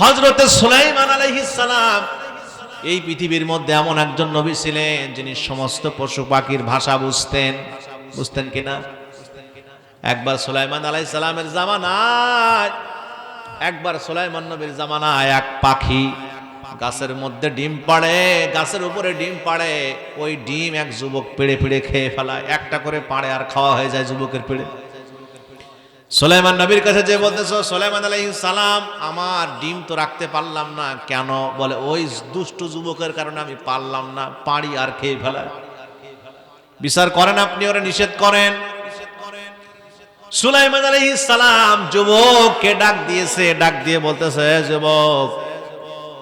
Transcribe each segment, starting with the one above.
হজরতে সুলাইমান সালাম, এই পৃথিবীর মধ্যে এমন একজন নবী ছিলেন যিনি সমস্ত পশু পাখির ভাষা বুঝতেন। বুঝতেন কিনা? একবার সুলাইমান আলাইহিস সালামের জামানায়, একবার সুলাইমান নবীর জামানায় এক পাখি গাছের মধ্যে ডিম পাড়ে, গাছের উপরে ডিম পাড়ে, ওই ডিম এক যুবক পেড়ে পেড়ে খেয়ে ফেলায়। একটা করে পাড়ে আর খাওয়া হয়ে যায় যুবকের পেড়ে। সোলাইমান নবীর কাছে যে বলতেছো, সোলাইমান আলাইহিস সালাম, আমার ডিম তো রাখতে পারলাম না। কেন? বলে, ওই দুষ্ট যুবকের কারণে আমি পারলাম না পাড়ি আর খেয়ে ফেলায়। বিচার করেন আপনি, ওরা নিষেধ করেন। সুলাইমান আলাইহিস সালাম যুবককে ডাক দিয়েছে, ডাক দিয়ে বলতেছে যুবক,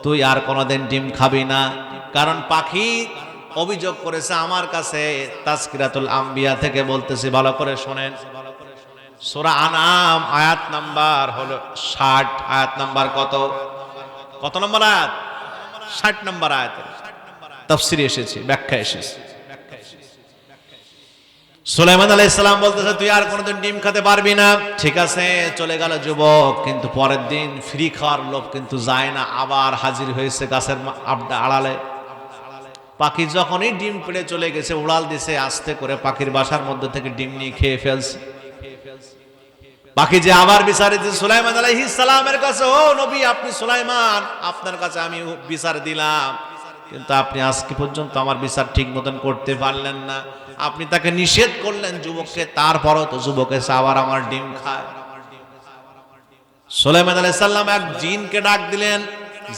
তুই আর কোনোদিন ডিম খাবি না। কারণ পাখি অভিযোগ করেছে আমার কাছে তাসকিরাতুল আম্বিয়া থেকে বলতেছি, ভালো করে শোনেন। সূরা আনাম আয়াত নাম্বার হলো 60 আয়াত নাম্বার কত? কত নম্বর আয়াত? 60 নম্বর আয়াত তাফসিরে এসেছে ব্যাখ্যা এসেছে। সুলাইমান আলাইহিস সালাম বলতেছে, তুই আর কোনোদিন ডিম খেতে পারবি না। ঠিক আছে, চলে গেল যুবক, কিন্তু পরের দিন ফ্রি খাওয়ার লোভ কিন্তু যায় না। আবার হাজির হয়েছে গাছের আবডা আড়ালে। পাখি যখনই ডিম পেড়ে চলে গেছে, উড়াল দিছে, আস্তে করে পাখির বাসার মধ্যে থেকে ডিম নিয়ে খেয়ে ফেলছে। পাখি যে আবার বিচারিতে সুলাইমান আলাইহিস সালামের কাছে, ও নবী, আপনি সুলাইমান, আপনার কাছে আমি বিচার দিলাম। কিন্তু আপনি আজকে পর্যন্ত আমার বিচার ঠিক মতন করতে পারলেন না। আপনি তাকে নিষেধ করলেন যুবককে, তারপরও তো যুবক আবার আমার ডিম খায়। সুলাইমান আলাইহিস সালাম এক জিনকে ডাক দিলেন।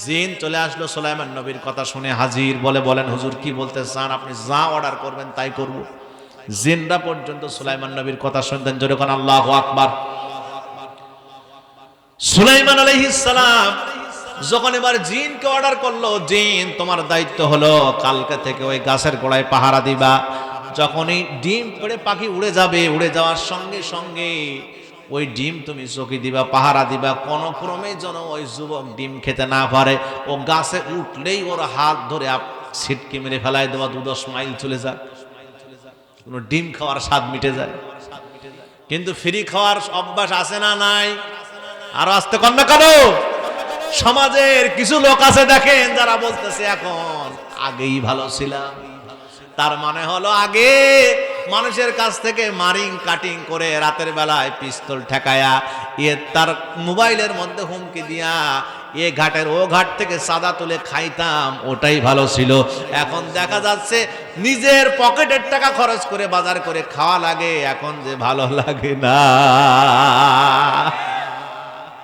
জিন চলে আসলো সুলাইমান নবীর কথা শুনে হাজির, বলে, বলেন, হুজুর, কি বলতে চান? আপনি যা অর্ডার করবেন তাই করব। জিনরা পর্যন্ত সুলাইমান নবীর কথা শুনতেন কোন আল্লাহু আকবার। সুলাইমান সালাম যখন এবার জিনকে অর্ডার করল, জিন, তোমার দায়িত্ব হলো কালকে থেকে ওই গাছের গোড়ায় পাহারা দিবা। যখনই ডিম পড়ে পাখি উড়ে যাবে, উড়ে যাওয়ার সঙ্গে সঙ্গে ওই ডিম তুমি চকি দিবা, পাহারা দিবা। কোনো ক্রমে যেন ওই যুবক ডিম খেতে না পারে। ও গাছে উঠলেই ওর হাত ধরে ছিটকে মেরে ফেলায় দেওয়া দু দশ মাইল চলে যাক। কোনো ডিম খাওয়ার স্বাদ মিটে যায়। কিন্তু ফ্রি খাওয়ার অভ্যাস আছে না নাই? আর আসতে কন্যা কেন সমাজের কিছু লোক আছে দেখেন যারা বলতেছে, এখন আগেই ভালো ছিলাম। তার মানে হলো আগে মানুষের কাছ থেকে মারিং কাটিং করে রাতের বেলায় পিস্তল ঠেকায়া, এ তার মোবাইলের মধ্যে হুমকি দিয়া, এ ঘাটের ও ঘাট থেকে সাদা তুলে খাইতাম, ওটাই ভালো ছিল। এখন দেখা যাচ্ছে নিজের পকেটের টাকা খরচ করে বাজার করে খাওয়া লাগে, এখন যে ভালো লাগে না।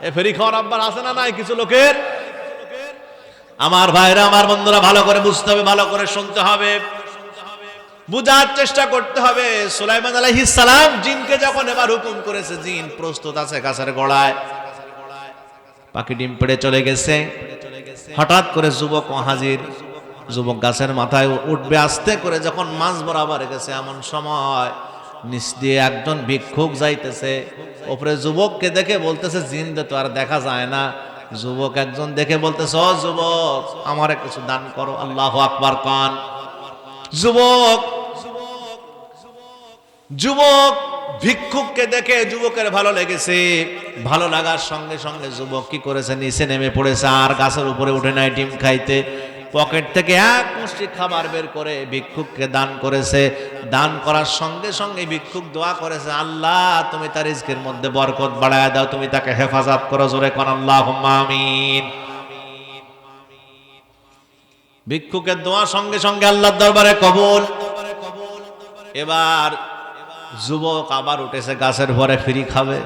এ ফেরি খাওয়ার আব্বার আছে না নাই কিছু লোকের? আমার ভাইরা, আমার বন্ধুরা, ভালো করে বুঝতে হবে, ভালো করে শুনতে হবে। বুঝার চেষ্টা করতে হবে। সুলাইমান আলাইহিস সালাম জিনকে যখন এবার হুকুম করেছে, জিন প্রস্তুত আছে গাছের গড়ায়। পাখি ডিম পেড়ে চলে গেছে। হঠাৎ করে যুবক হাজির যুবক গাছের মাথায় উঠবে আস্তে করে যখন মাছ বরাবর গেছে এমন সময় নিচ দিয়ে একজন ভিক্ষুক যাইতেছে। ওপরে যুবককে দেখে বলতেছে, জিন্দে তো আর দেখা যায় না। যুবক একজন দেখে বলতেছে, ও যুবক, আমারে কিছু দান করো, আল্লাহ আকবার কান। যুবক যুবক ভিক্ষুককে দেখে যুবকের ভালো লেগেছে। ভালো লাগার সঙ্গে সঙ্গে যুবক কি করেছে? নিচে নেমে পড়েছে, আর গাছের উপরে উঠে নাই ডিম খাইতে। পকেট থেকে এক মুষ্টি খাবার বের করে ভিক্ষুককে দান করেছে। দান করার সঙ্গে সঙ্গে ভিক্ষুক দোয়া করেছে, আল্লাহ, তুমি তার রিজকের মধ্যে বরকত বাড়ায় দাও, তুমি তাকে হেফাজত করো, জোরে কোন আল্লাহ আমিন। ভিক্ষুকের দোয়া সঙ্গে সঙ্গে আল্লাহর দরবারে কবুল। এবার যুবক আবার উঠেছে, গাছের ভরে ফিরি খাবে।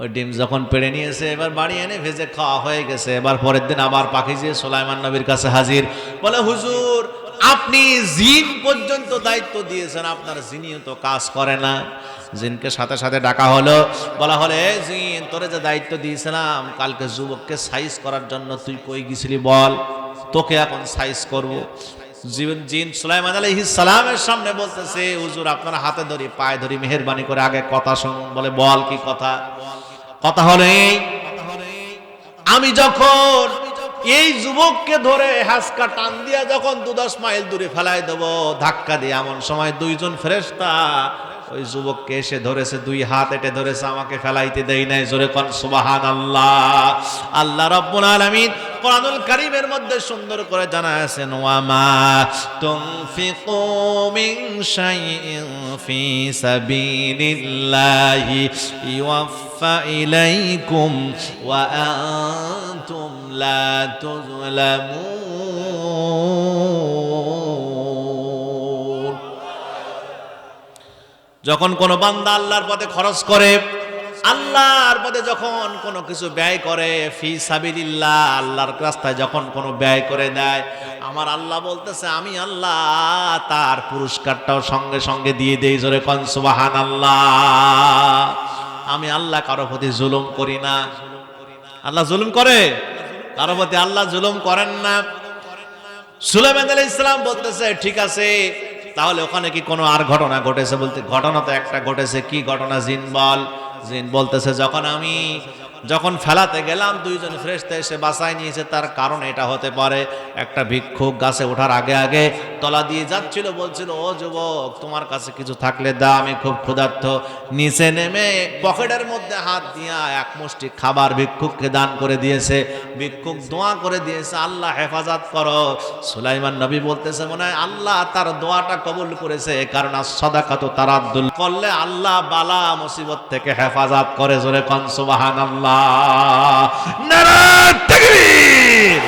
ওই ডিম যখন পেড়ে নিয়েছে, এবার বাড়ি এনে ভেজে খাওয়া হয়ে গেছে। এবার পরের দিন আবার পাখি যে সোলাইমান নবীর কাছে হাজির। বলে, হুজুর, আপনি জিন পর্যন্ত দায়িত্ব দিয়েছেন, আপনার জিনিও তো কাজ করে না। জিনকে সাথে সাথে ডাকা হলো। বলা হলে জিন, তোরে যে দায়িত্ব দিয়েছিলাম, কালকে যুবককে সাইজ করার জন্য তুই কই গেছিলি বল? তোকে এখন সাইজ করব। জীবন জিন সুলাইমান আলাইহিস সালামের সামনে বলতেছে, হুজুর, আপনার হাতে ধরি, পায়ে ধরি, মেহেরবানি করে আগে কথা শুনুন। বলে, বল কি কথা? কথা হলে, আমি যখন এই যুবককে ধরে হাসকা টান দিয়া যখন দু দশ মাইল দূরে ফেলাই দেব, ধাক্কা দিয়ে এমন সময় দুইজন ফেরেস্তা ওই যুবককে এসে ধরেছে, দুই হাত এটে ধরেছে, আমাকে ফেলাইতে দেয় নাই, জোরে কন সুবাহান আল্লাহ আল্লাহ রব্বুল আলামিন কোরআনুল কারীমের মধ্যে সুন্দর করে জানাছেন ওয়ামা তুনফিকু মিন শাইইন ফি সাবিলিল্লাহি ইউয়াফা ইলাইকুম ওয়া আনতুম লা তুযলামুন। যখন কোন বান্দা আল্লাহর পথে খরচ করে আল্লাহর পথে যখন কোনো কিছু ব্যয় করে, ফি সাবিলিল্লাহ, আল্লাহর রাস্তায় যখন কোনো ব্যয় করে দেয়, আমার আল্লাহ বলতেছে, আমি আল্লাহ তার পুরস্কারটাও সঙ্গে সঙ্গে দিয়ে দেই, জোরে কন সুবাহান আল্লাহ আমি আল্লাহ কারও প্রতি জুলুম করি না। আল্লাহ জুলুম করে? কারও প্রতি আল্লাহ জুলুম করেন না। সুলাইমান আলাইহিস ইসলাম বলতেছে, ঠিক আছে, তাহলে ওখানে কি কোনো আর ঘটনা ঘটেছে? বলতে, ঘটনা তো একটা ঘটেছে, কি ঘটনা জিনবল বল? জিন বলতেছে, যখন আমি যখন ফেলাতে গেলাম, দুইজন ফ্রেশতে এসে বাসায় নিয়েছে, তার কারণ এটা হতে পারে একটা ভিক্ষুক গাছে ওঠার আগে আগে তলা দিয়ে যাচ্ছিল, বলছিল, ও যুবক, তোমার কাছে কিছু থাকলে দা আমি খুব ক্ষুধার্ত। নিচে নেমে পকেটের মধ্যে হাত দিয়া এক মুষ্টি খাবার ভিক্ষুককে দান করে দিয়েছে। ভিক্ষুক দোয়া করে দিয়েছে, আল্লাহ হেফাজত করো। সুলাইমান নবী বলতেছে, মনে হয় আল্লাহ তার দোয়াটা কবুল করেছে কারণ আর সদাকাত তারাদ্দুল করলে আল্লাহ বালা মুসিবত থেকে হেফাজত করে। জোরে কন, সুবহানাল্লাহ। নারায়ণ তাকবীর!